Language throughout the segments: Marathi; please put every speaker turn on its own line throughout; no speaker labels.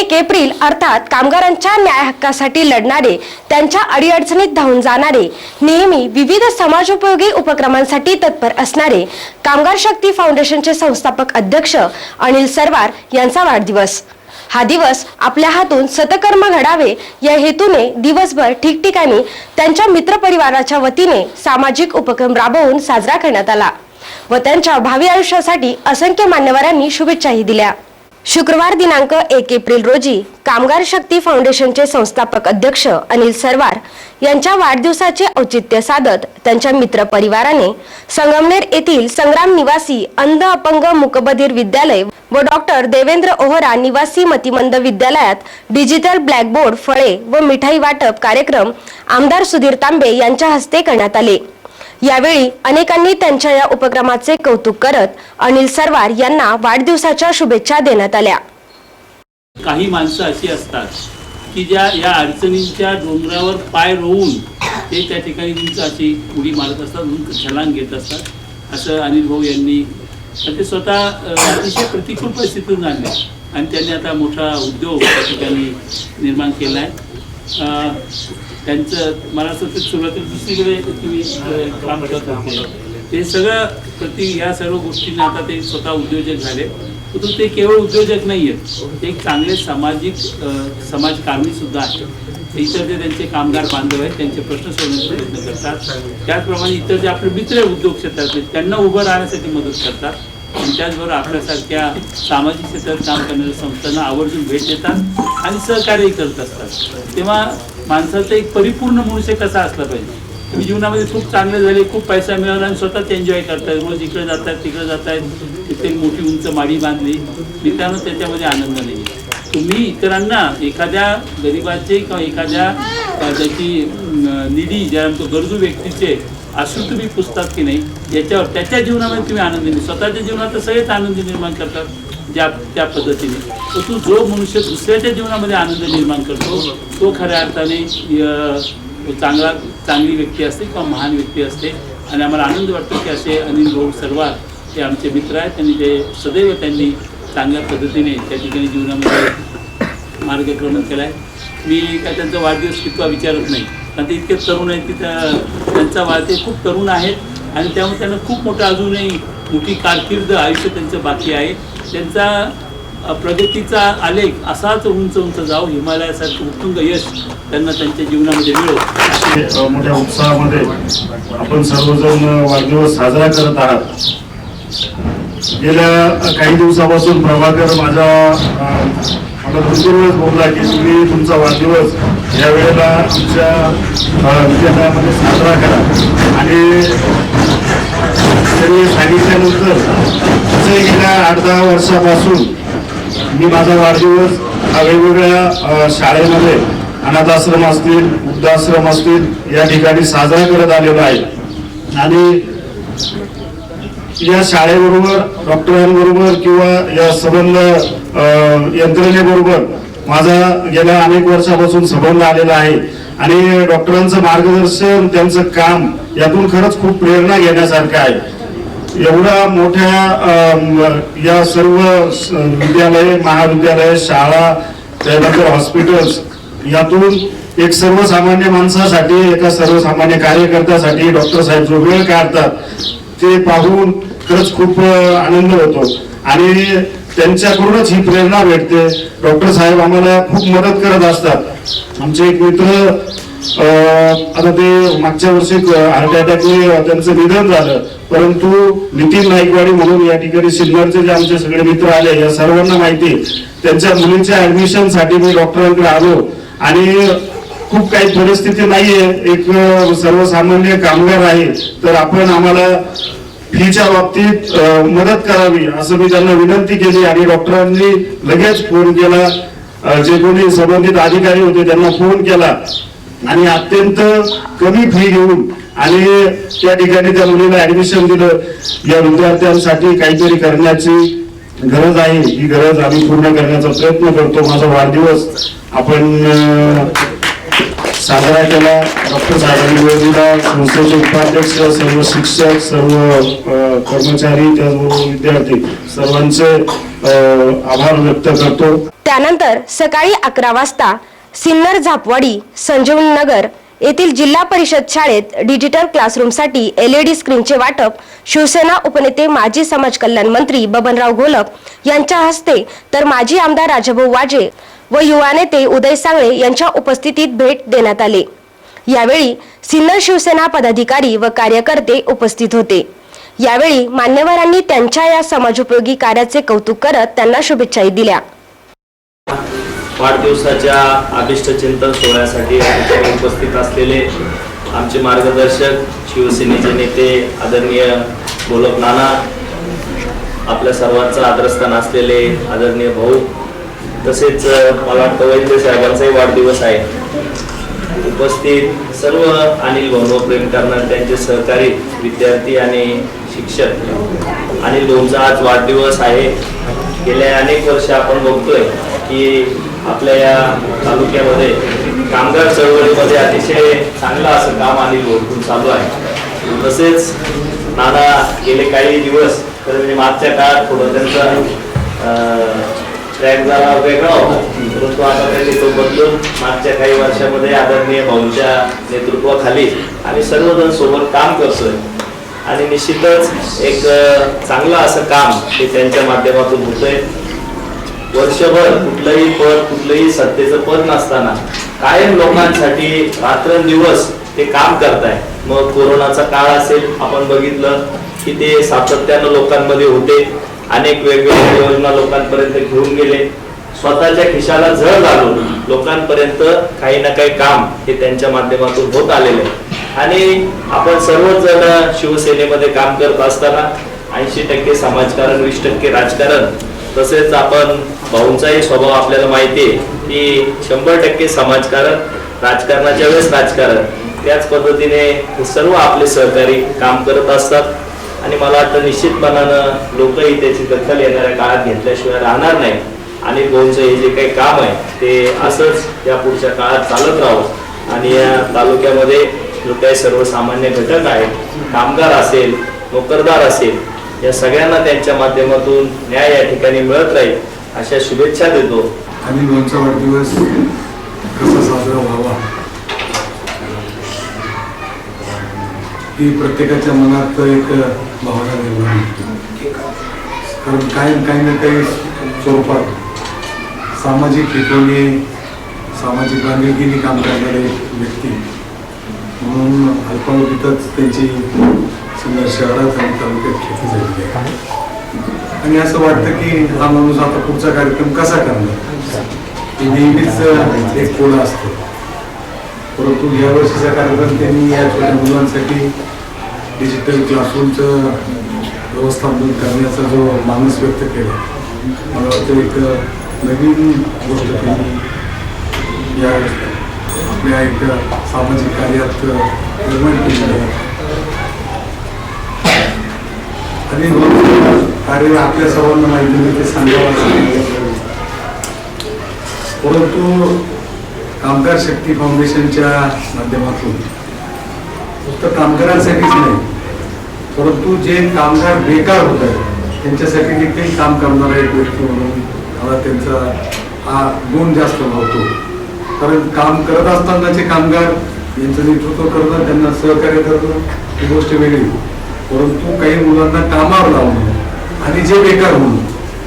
एक एप्रिल अर्थात कामगारांच्या न्याय हक्कासाठी लढणारे त्यांच्या अडीअडचणीत धावून जाणारे नेहमी विविध समाजोपयोगी उपक्रमांसाठी तत्पर असणारे कामगार शक्ती फाउंडेशनचे संस्थापक अध्यक्ष अनिल सरवार यांचा वाढदिवस. हा दिवस आपल्या हातून सतकर्म घडावे या हेतूने दिवसभर ठिकठिकाणी त्यांच्या मित्रपरिवाराच्या वतीने सामाजिक उपक्रम राबवून साजरा करण्यात आला व त्यांच्या भावी आयुष्यासाठी असंख्य मान्यवरांनी शुभेच्छाही दिल्या. शुक्रवार दिनांक एक एप्रिल रोजी कामगार शक्ती फाउंडेशनचे संस्थापक अध्यक्ष अनिल सरवार यांच्या वाढदिवसाचे औचित्य साधत त्यांच्या मित्र परिवाराने संगमनेर येथील संग्राम निवासी अंध अपंग मुकबधीर विद्यालय व डॉक्टर देवेंद्र ओहरा निवासी मतिमंद विद्यालयात डिजिटल ब्लॅकबोर्ड फळे व मिठाई वाटप कार्यक्रम आमदार सुधीर तांबे यांच्या हस्ते करण्यात आले. यावेळी अनेकांनी त्यांच्या या उपक्रमाचे कौतुक करत अनिल सरवार यांना वाढदिवसाच्या शुभेच्छा देण्यात आल्या.
काही माणसं अशी असतात की ज्या या अडचणींच्या डोंगरावर पाय रोवून ते त्या ठिकाणी उंच अशी उडी मारत असतात छलांग घेत असतात असं अनिल भाऊ यांनी. ते स्वतः अतिशय प्रतिकूल परिस्थितीतून आणले आणि त्यांनी आता मोठा उद्योग त्या ठिकाणी निर्माण केला आहे त्यांचं मला असं सुरुवातीला दुसरीकडे तुम्ही काम करत होते. ते सगळं प्रति या सर्व गोष्टींना आता ते स्वतः उद्योजक झाले. परंतु ते केवळ उद्योजक नाही आहेत ते एक चांगले सामाजिक समाजकारणी सुद्धा आहेत. इतर जे त्यांचे कामगार बांधव आहेत त्यांचे प्रश्न सोडवण्याचा प्रयत्न करतात. त्याचप्रमाणे इतर जे आपले मित्र उद्योग क्षेत्रात आहेत त्यांना उभं राहण्यासाठी मदत करतात. आणि त्याचबरोबर आपल्यासारख्या सामाजिक क्षेत्रात काम करणाऱ्या संस्थांना आवर्जून भेट देतात आणि सहकार्यही करत असतात. तेव्हा माणसाचं एक परिपूर्ण मनुष्य कसा असला पाहिजे? तुम्ही जीवनामध्ये खूप चांगले झाले खूप पैसा मिळाला आणि स्वतःच एन्जॉय करतायत रोज इकडे जात तिकडे जातायत. तिथे मोठी उंच माडी बांधली. मित्रांनो त्याच्यामध्ये आनंद नाही. तुम्ही इतरांना एखाद्या गरिबाचे किंवा एखाद्या त्याची निधी ज्या म्हणतो गरजू व्यक्तीचे असू तुम्ही पुसतात की नाही याच्यावर त्याच्या जीवनामध्ये तुम्ही आनंद स्वतःच्या जीवनात सगळेच आनंद निर्माण करतात. ज्या त्या पद्धतीने. तर तू जो मनुष्य दुसऱ्याच्या जीवनामध्ये आनंद निर्माण करतो तो खऱ्या अर्थाने चांगला चांगली व्यक्ती असते किंवा महान व्यक्ती असते. आणि आम्हाला आनंद वाटतो की असे अनिल भाऊ सर्वात हे आमचे मित्र आहेत. आणि ते सदैव त्यांनी चांगल्या पद्धतीने त्या ठिकाणी जीवनामध्ये मार्गक्रमण केला आहे. मी काय त्यांचा वाढदिवस कितवा विचारत नाही. कारण ते इतके तरुण आहेत की त्यांचा वाढते खूप तरुण आहेत. आणि त्यामुळे त्यांना खूप मोठं अजूनही मोठी कारकीर्द आयुष्य त्यांचं बाकी आहे. त्यांचा प्रगतीचा आलेख असाच उंच उंच जाऊ हिमालयासारखं उत्तुंग यश त्यांना त्यांच्या जीवनामध्ये मिळो
मोठ्या उत्साहामध्ये आपण सर्वजण वाढदिवस साजरा करत आहात. गेल्या काही दिवसापासून प्रभाकर माझा मला दोन वेळेस बोलला की तुम्ही तुमचा वाढदिवस या वेळेला आमच्या विद्यालयामध्ये साजरा करा. आणि त्यांनी सांगितल्यानंतर असे गेल्या आठ दहा वर्षापासून मी माझा वाढदिवस हा वेगवेगळ्या शाळेमध्ये अनाथाश्रम असतील वृद्धाश्रम असतील या ठिकाणी साजरा करत आलेलो आहे. आणि या शाळेबरोबर डॉक्टरांबरोबर किंवा या संबंध यंत्रणेबरोबर माझा गेल्या अनेक वर्षापासून संबंध आलेला आहे. आणि डॉक्टरांचं मार्गदर्शन त्यांचं काम यातून खरंच खूप प्रेरणा घेण्यासारखं आहे. एवढ्या मोठ्या या सर्व विद्यालय महाविद्यालय शाळा त्यानंतर हॉस्पिटल्स यातून एक सर्वसामान्य माणसासाठी एका सर्वसामान्य कार्यकर्त्यासाठी डॉक्टर साहेब जो वेळ काढतात ते पाहून खरंच खूप आनंद होतो. आणि त्यांच्याकडूनच ही प्रेरणा भेटते. डॉक्टर साहेब आम्हाला खूप मदत करत असतात. आमचे एक मित्र आता ते मागच्या वर्षी हार्ट अटॅकने त्यांचं निधन झालं. परंतु नितीन नाईकवाडी म्हणून या ठिकाणी सिन्नरचे जे आमचे सगळे मित्र आले या सर्वांना माहिती त्यांच्या मुलींच्या ऍडमिशनसाठी मी डॉक्टरांकडे आलो. आणि खूप काही परिस्थिती नाहीये. एक सर्वसामान्य कामगार आहे. तर आपण आम्हाला फीच्या बाबतीत मदत करावी असं मी त्यांना विनंती केली. आणि डॉक्टरांनी लगेच फोन केला. जे कोणी संबंधित अधिकारी होते त्यांना फोन केला. आणि अत्यंत कमी फी घेऊन आणि त्या ठिकाणी त्या मुलीला ऍडमिशन दिलं. या विद्यार्थ्यांसाठी काहीतरी करण्याची गरज आहे. ही गरज आम्ही पूर्ण करण्याचा प्रयत्न करतो. माझा वाढदिवस आपण साजरा केला. डॉक्टर साहेबांनी संस्थेचे उपाध्यक्ष सर्व शिक्षक सर्व कर्मचारी त्याचबरोबर विद्यार्थी सर्वांचे आभार व्यक्त करतो.
त्यानंतर सकाळी अकरा वाजता सिन्नर झापवाडी संजीवनी नगर येथील जिल्हा परिषद शाळेत डिजिटल क्लासरूमसाठी एलईडी स्क्रीनचे वाटप शिवसेना उपनेते माजी समाज कल्याण मंत्री बबनराव घोलप यांच्या हस्ते तर माजी आमदार राजाभाऊ वाजे व युवा नेते उदय सांगळे यांच्या उपस्थितीत भेट देण्यात आले. यावेळी सिन्नर शिवसेना पदाधिकारी व कार्यकर्ते उपस्थित होते. यावेळी मान्यवरांनी त्यांच्या या समाजोपयोगी कार्याचे कौतुक करत त्यांना शुभेच्छाही दिल्या.
वाढदिवसाच्या आदिष्ट चिंतन सोहळ्यासाठी उपस्थित असलेले आमचे मार्गदर्शक शिवसेनेचे नेते आदरणीय गोलक नाना आपल्या सर्वांचं आदरस्थान असलेले आदरणीय भाऊ तसेच मला वाटतं वैद्य साहेबांचाही वाढदिवस आहे. उपस्थित सर्व अनिल भाऊ प्रेम करणारे त्यांचे सहकारी विद्यार्थी आणि शिक्षक. अनिल भाऊंचा आज वाढदिवस आहे. गेल्या अनेक वर्ष आपण बघतोय की आपल्या या तालुक्यामध्ये कामगार चळवळीमध्ये अतिशय चांगलं असं काम आणि लोटून चालू आहे. तसेच नाना गेले काही दिवस तर म्हणजे मागच्या काळात थोडं त्यांचा ट्रॅक जरा वेगळा होता. परंतु आता त्यांनी तो बदलून मागच्या काही वर्षामध्ये आदरणीय भाऊंच्या नेतृत्वाखाली आम्ही सर्वजण सोबत काम करतोय. आणि निश्चितच एक चांगलं असं काम हे त्यांच्या माध्यमातून होतंय. वर्षभर कुठलंही पद कुठलंही सत्तेचं पद नसताना कायम लोकांसाठी रात्रंदिवस ते काम करताय. मग कोरोनाचा काळ असेल आपण बघितलं की ते सातत्यानं लोकांमध्ये होते. अनेक वेगवेगळ्या योजना लोकांपर्यंत घेऊन गेले. स्वतःच्या खिशाला झळ घालून लोकांपर्यंत काही ना काही काम हे त्यांच्या माध्यमातून होत आलेलं आहे. आणि आपण सर्वच जण शिवसेनेमध्ये काम करत असताना ऐंशी टक्के समाजकारण वीस टक्के राजकारण तसेच आपण भाऊंचाही स्वभाव आपल्याला माहिती आहे की शंभर टक्के समाजकारण राजकारणाच्या वेळेस राजकारण त्याच पद्धतीने सर्व आपले सहकारी काम करत असतात. आणि मला वाटतं निश्चितपणानं लोकही त्याची दखल येणाऱ्या काळात घेतल्याशिवाय राहणार नाही. आणि भाऊंचं हे जे काही काम आहे ते असंच या पुढच्या काळात चालत राहावं. आणि या तालुक्यामध्ये जो काही सर्वसामान्य घटक आहेत कामगार असेल नोकरदार असेल या सगळ्यांना त्यांच्या माध्यमातून न्याय या ठिकाणी मिळत राहील अशा शुभेच्छा देतो.
आणि लोणचा वाढदिवस कसा साजरा व्हावा? ही प्रत्येकाच्या मनात एक भावना निर्माण होते. कारण काही काही ना काही स्वरूपात सामाजिक हितोने सामाजिक बांधिलकीने काम करणारे व्यक्ती. म्हणून अल्पावधीतच त्यांची सुंदर शहरात आणि तालुक्यात खेती झालेली आहे. आणि असं वाटतं की हा माणूस आता पुढचा कार्यक्रम कसा करणार? हे नेहमीच एक कोण असतो. परंतु या वर्षीचा कार्यक्रम त्यांनी या छोट्या मुलांसाठी डिजिटल क्लासरूमचं व्यवस्थापन करण्याचा जो मानस व्यक्त केला मला वाटतं एक नवीन गोष्ट त्यांनी या आपल्या एक सामाजिक कार्यात निर्माण केलेली आहे. आणि कार्य आपल्या सर्वांना माहिती ते सांगावं परंतु कामगार शक्ती फाउंडेशनच्या माध्यमातून फक्त कामगारांसाठीच नाही परंतु जे कामगार बेकार होत आहेत त्यांच्यासाठी देखील काम करणारा एक व्यक्ती म्हणून मला त्यांचा हा गुण जास्त भावतो. कारण काम करत असतानाचे कामगार यांचं नेतृत्व करणं त्यांना सहकार्य करणं ही गोष्ट वेगळी. परंतु काही मुलांना कामावर लावणं आणि जे बेकार होऊन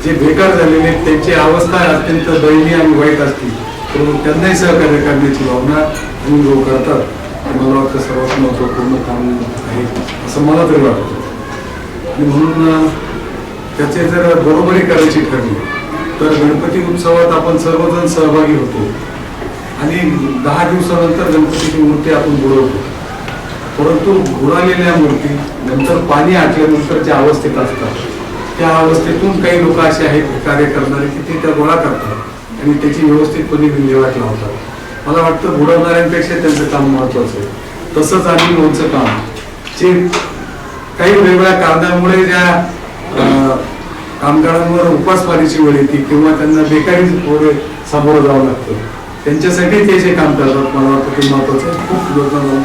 जे बेकार झालेले त्यांची अवस्था अत्यंत दयनीय आणि वाईट असते. परंतु त्यांनाही सहकार्य करण्याची भावना आणि लोक करतात. मला वाटतं सर्वात महत्त्वपूर्ण काम आहे असं मला तरी वाटतं. आणि म्हणून त्याचे जर बरोबरी करायची ठरली तर गणपती उत्सवात आपण सर्वजण सहभागी होतो. आणि दहा दिवसानंतर गणपतीची मूर्ती आपण बुडवतो. परंतु बुडालेल्या मूर्ती नंतर पाणी आटल्यानंतर ज्या अवस्थेत असतात. त्या अवस्थेतून काही लोक असे आहेत कार्य करणारे की ते त्या गोळा करतात आणि त्याची व्यवस्थितपणे विल्हेवाट लावतात. मला वाटतं बुडवणाऱ्यांपेक्षा त्यांचं काम महत्वाचं आहे. तसंच आणि लोणचं काम जे काही वेगवेगळ्या कारणामुळे ज्या अं, कामगारांवर उपासमारीची वेळ येते किंवा त्यांना बेकारी सामोरं जावं लागतं त्यांच्यासाठी ते जे काम करतात. मला वाटतं ते महत्वाचं खूप लोकांना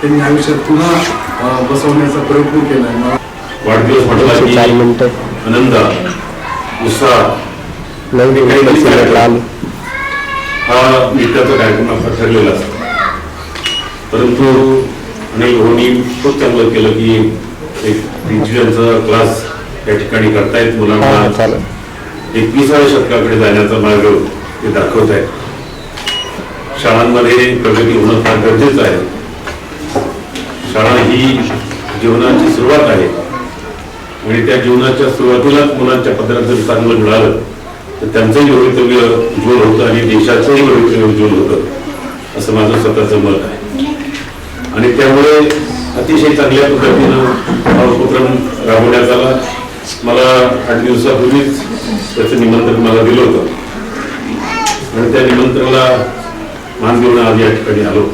त्यांनी आयुष्यात पुन्हा बसवण्याचा प्रयत्न केला. आहे मला
वाढदिवस म्हटला की आनंद उत्साह हा नित्याचा कार्यक्रम आपला ठरलेला असतो. परंतु अनिल भाऊनी खूप चांगलं केलं की एक डिजिटलचा क्लास या ठिकाणी करतायत मुलांना. एकविसाव्या शतकाकडे जाण्याचा मार्ग ते दाखवत आहेत. शाळांमध्ये प्रगती होणं फार गरजेचं आहे. शाळा ही जीवनाची सुरुवात आहे. आणि त्या जीवनाच्या सुरुवातीलाच मुलांच्या पदरात जर चांगलं मिळालं. तर त्यांचंही भवितव्य उज्ज्वल होतं आणि देशाचंही भवितव्य उज्ज्वल होतं. असं माझं स्वतःचं मत आहे. आणि त्यामुळे अतिशय चांगल्या पद्धतीनं हा उपक्रम राबवण्यात आला. मला आठ दिवसापूर्वीच त्याचं निमंत्रण मला दिलं होतं. आणि त्या निमंत्रणाला मान देऊन आज या ठिकाणी आलो.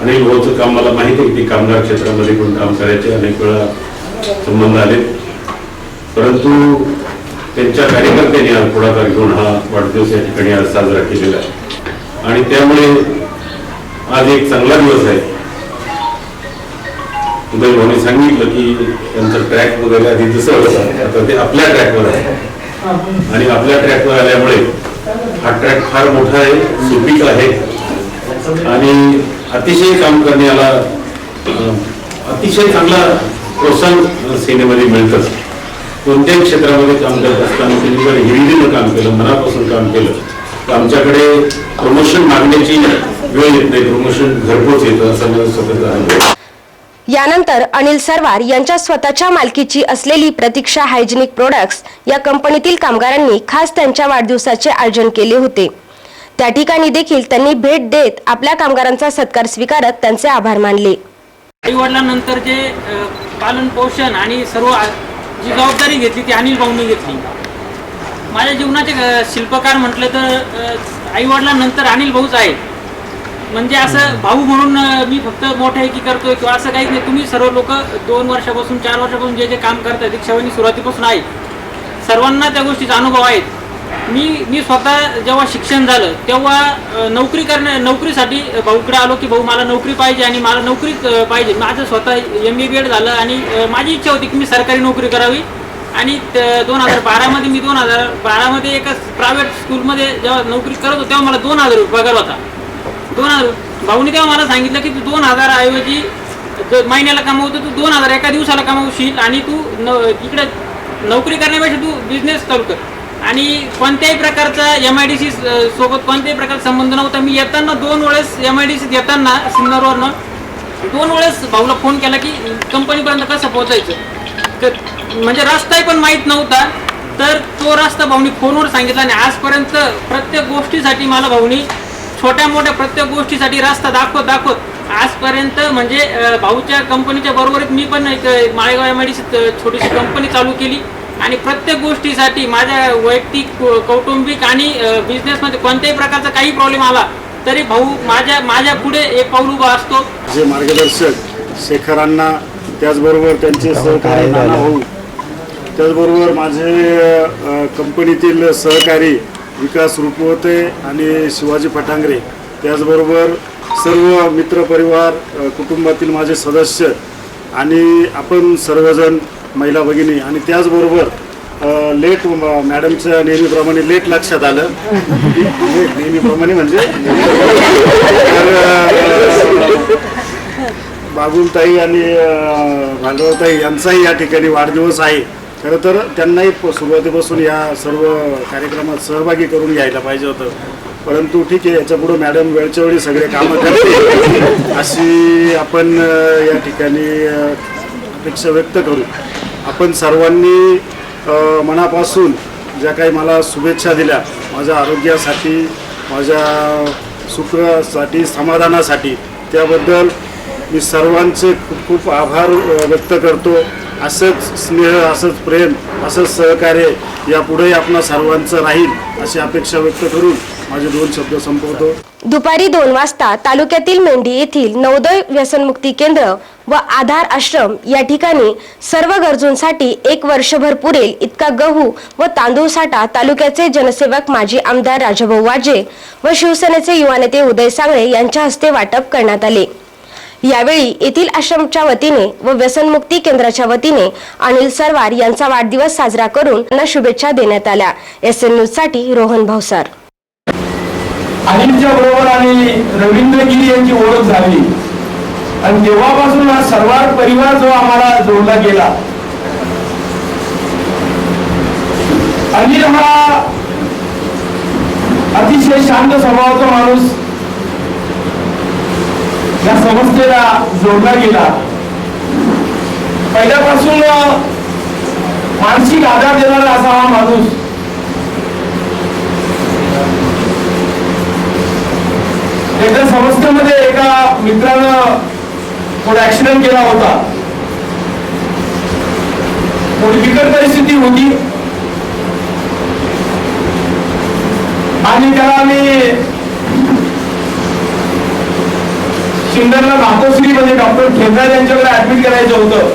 आणि भाऊचं काम मला माहिती आहे की कामगार क्षेत्रामध्ये पण काम करायचे अनेक वेळा संबंध आले परंतु त्यांच्या कार्यकर्त्यांनी आज पुढाकार घेऊन हा वाढदिवस या ठिकाणी आज साजरा केलेला आहे. आणि त्यामुळे आज एक चांगला दिवस आहे. उदय भाऊने सांगितलं की त्यांचं ट्रॅक वगैरे आधी दुसरं होतं. आता ते आपल्या ट्रॅकवर आहे. आणि आपल्या ट्रॅकवर आल्यामुळे हा ट्रॅक फार मोठा आहे सुपीक आहे. आणि अतिशय काम करण्याला अतिशय चांगला प्रोत्साहन सेनेमध्ये मिळतं कोणत्याही क्षेत्रामध्ये काम करत असताना त्यांनी जर हिरिरीनं काम केलं मनापासून काम केलं तर आमच्याकडे प्रमोशन मागण्याची वेळ येत नाही प्रमोशन घरपोच येतं असं माझं स्वतःचा अनुभव आहे.
यानंतर अनिल सरवार यांच्या स्वतःच्या मालकीची असलेली प्रतीक्षा हायजेनिक प्रोडक्ट्स या कंपनीतील कामगारांनी खास त्यांच्या वाढदिवसाचे आयोजन केले होते त्या ठिकाणी देखील त्यांनी भेट देत आपल्या कामगारांचा सत्कार स्वीकारत त्यांचे आभार मानले.
आई वडिलांनंतर जे पालन पोषण आणि सर्व जी जबाबदारी घेतली ती अनिल भाऊंनी घेतली. माझ्या जीवनाचे शिल्पकार म्हटलं तर आई वडिलांनंतर अनिल भाऊच आहे म्हणजे असं भाऊ म्हणून मी फक्त मोठ्याकी करतोय किंवा असं काहीच नाही. तुम्ही सर्व लोक दोन वर्षापासून चार वर्षापासून जे जे काम करतायत दीक्षावानी सुरुवातीपासून आहे सर्वांना त्या गोष्टीचा अनुभव आहेत मी मी स्वतः जेव्हा शिक्षण झालं तेव्हा नोकरी करण्या नोकरीसाठी भाऊकडे आलो की भाऊ मला नोकरी पाहिजे आणि मला नोकरीच पाहिजे. माझं स्वतः एम बी बी एड झालं आणि माझी इच्छा होती की मी सरकारी नोकरी करावी. आणि दोन हजार बारामध्ये मी दोन हजार बारामध्ये एका प्रायव्हेट स्कूलमध्ये जेव्हा नोकरी करत होतो तेव्हा मला दोन हजार पगार होता. दोन हजार भाऊने तेव्हा मला सांगितलं की तू दोन हजारऐवजी महिन्याला कमावतो तू दोन हजार एका दिवसाला कमवशील आणि तू न इकडे नोकरी करण्यापेक्षा तू बिझनेस चालू कर. आणि कोणत्याही प्रकारचा एम आय डी सी सोबत कोणत्याही प्रकारचा संबंध नव्हता. मी येताना दोन वेळेस एम आय डी सीत येताना सिन्नरवरनं दोन वेळेस भाऊला फोन केला की कंपनीपर्यंत कसं पोहोचायचं? तर म्हणजे रस्ताही पण माहीत नव्हता. तर तो रस्ता भाऊनी फोनवर सांगितला आणि आजपर्यंत प्रत्येक गोष्टीसाठी मला भाऊनी छोट्या मोठ्या प्रत्येक गोष्टीसाठी रस्ता दाखवत दाखवत. आजपर्यंत म्हणजे भाऊच्या कंपनीच्या बरोबरीत मी पण एक माळेगाव एम आय डी छोटीशी कंपनी चालू केली. आणि प्रत्येक गोष्टीसाठी माझ्या वैयक्तिक कौटुंबिक आणि बिझनेसमध्ये कोणत्याही प्रकारचा काही प्रॉब्लेम आला तरी भाऊ माझ्या माझ्या पुढे एक पाऊल उभा असतो.
जे मार्गदर्शक शेखरांना त्याचबरोबर त्यांचे सहकारी नाना भाऊ त्याचबरोबर माझे कंपनीतील सहकारी विकास रुपवते आणि शिवाजी पटांगरे त्याचबरोबर सर्व मित्रपरिवार कुटुंबातील माझे सदस्य आणि आपण सर्वजण महिला भगिनी आणि त्याचबरोबर लेट मॅडमच्या नेहमीप्रमाणे लेट लक्षात आलं. नेहमीप्रमाणे म्हणजे? बाबूलताई बाबुलताई आणि भांडवताई यांचाही या ठिकाणी वाढदिवस आहे. खरं तर त्यांनाही सुरुवातीपासून या सर्व कार्यक्रमात सहभागी करून घ्यायला पाहिजे होतं. परंतु ठीक आहे याच्यापुढं मॅडम वेळच्या वेळी सगळे कामं करते अशी आपण या ठिकाणी अपेक्षा व्यक्त करू. आपण सर्वांनी मनापासून ज्या काही मला शुभेच्छा दिल्या माझ्या आरोग्यासाठी माझ्या सुखासाठी समाधानासाठी त्याबद्दल मी सर्वांचे खूप खूप आभार व्यक्त करतो. असंच स्नेह असंच प्रेम असंच सहकार्य यापुढेही आपणा सर्वांचं राहील अशी अपेक्षा व्यक्त करून
माझे दोन शब्द संपवतो.
दुपारी दोन वाजता तालुक्यातील मेंढी येथील नवोदय व्यसनमुक्ती केंद्र व आधार आश्रम या ठिकाणी सर्व गरजूंसाठी एक वर्षभर पुरेल इतका गहू व तांदूळ साठा तालुक्याचे जनसेवक माजी आमदार राजाभाऊ वाजे व शिवसेनेचे युवा नेते उदय सांगळे यांच्या हस्ते वाटप करण्यात आले. यावेळी येथील आश्रमच्या वतीने व व्यसनमुक्ती केंद्राच्या वतीने अनिल सरवार यांचा वाढदिवस साजरा करून शुभेच्छा देण्यात आल्या. एस एन न्यूजसाठी रोहन भावसार
अनिलच्या बरोबर आणि रवींद्रगिरी यांची ओळख झाली. आणि तेव्हापासून हा सर्वात परिवार जो आम्हाला जोडला गेला. अनिल हा अतिशय शांत स्वभावाचा माणूस. या समस्येला जोडला गेला. पहिल्यापासून मानसिक आधार देणारा असा हा माणूस. थोडा ऍक्सिडेंट केला होता. थोडी बिकट परिस्थिती होती. आणि त्याला आम्ही सिन्नरला मातोश्रीमध्ये डॉक्टर खेमराज यांच्याकडे ऍडमिट करायचं होतं.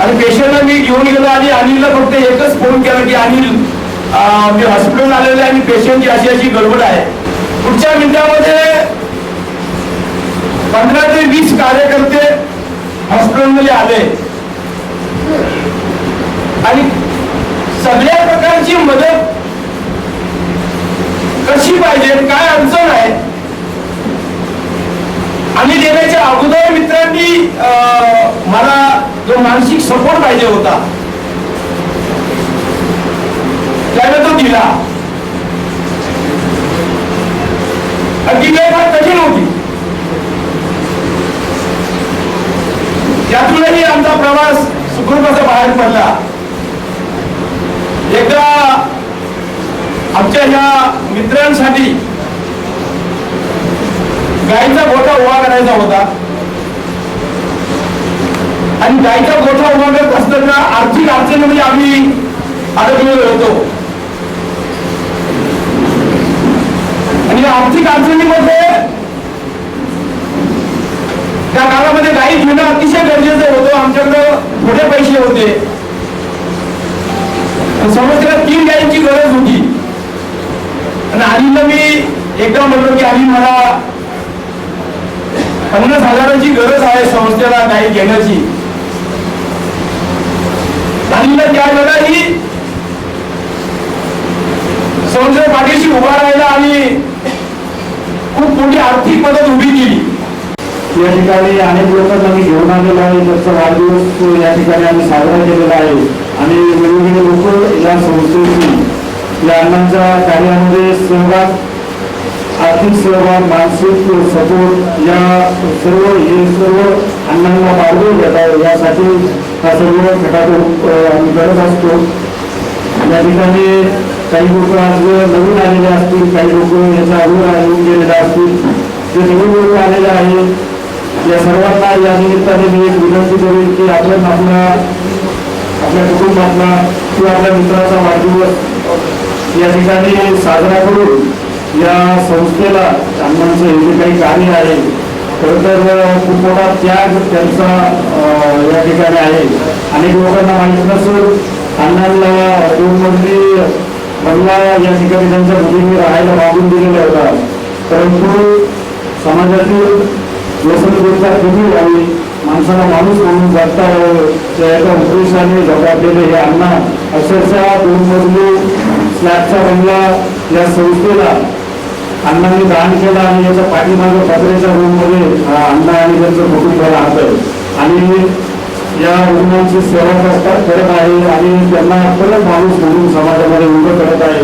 आणि पेशंटला मी घेऊन गेलो आणि अनिलला फक्त एकच फोन केला की अनिल मी हॉस्पिटल आलेलो आहे आणि पेशंटची अशी अशी गडबड आहे. पुढच्या मिनिटामध्ये पंधरा ते वीस कार्यकर्ते हॉस्पिटलमध्ये आले. आणि सगळ्या प्रकारची मदत कशी पाहिजे काय अडचण आहे? आणि देण्याच्या अगोदर मित्रांनी अं, मला जो मानसिक सपोर्ट पाहिजे होता त्याने तो दिला. अगदी काय वेळ फार कठीण होती त्यातूनही आमचा प्रवास सुखरूप असा बाहेर पडला. एकदा आमच्या ह्या मित्रांसाठी गायीचा गोठा उभा करायचा होता. आणि गायीचा गोठा उभा करत असताना आर्थिक अडचणीमध्ये आम्ही अडकलेलो होतो. आणि या आर्थिक अडचणीमध्ये त्या काळामध्ये गाई घेणं अतिशय गरजेचं होतं. आमच्याकडं थोडे पैसे होते. समजतेला तीन गायींची गरज होती. आणि अनिलला मी एकदा म्हणलो की अनिल मला पन्नास हजाराची गरज आहे संस्थेला गाई घेण्याची. आलीला त्यावेळेला ही संस्थे पाठीशी उभा राहिला आणि खूप मोठी आर्थिक मदत उभी केली.
या ठिकाणी अनेक लोकांना मी घेऊन आलेलो आहे. त्यांचा वाढदिवस या ठिकाणी आम्ही साजरा केलेला आहे. आणि वेगवेगळे लोक या संस्थेची या अण्णांच्या कार्यामध्ये सहभाग आर्थिक सहभाग मानसिक सपोर्ट या सर्व हे सर्व अण्णांना मार्ग घेत आहे. यासाठी हा सर्व खटाटोप आम्ही करत असतो. या ठिकाणी काही लोक आज नवीन आलेले असतील काही लोक याच्या अगोदर येऊन गेलेले असतील. जे नवीन लोक आलेले आहेत या सर्वांना या निमित्ताने मी एक विनंती करेन की आपण आपला आपल्या कुटुंबातला किंवा आपल्या मित्राचा वाढदिवस या ठिकाणी साजरा करून या संस्थेला अण्णांचं हे जे काही कार्य आहे. खरं तर खूप मोठा त्याग त्यांचा या ठिकाणी आहे. अनेक लोकांना माहीत नसून अण्णांना दोन मजली बंगला या ठिकाणी त्यांच्या मुलींनी राहायला मागून दिलेला होता. परंतु समाजातील व्यसनग्रस्ता कमी आणि माणसाला माणूस म्हणून जगता यावं त्या एका उद्देशाने झपाटलेले हे अण्णा अक्षरशः दोन मजली स्लॅबचा बंगला या संस्थेला अण्णांनी दान केला आणि याच्या पाठीमागे पत्र्याच्या रूममध्ये हा अण्णा आणि त्यांचं कुटुंब राहतं. आणि या रुग्णांची सेवा करतात करत आहे आणि त्यांना परत माणूस म्हणून समाजामध्ये उभं करत आहे.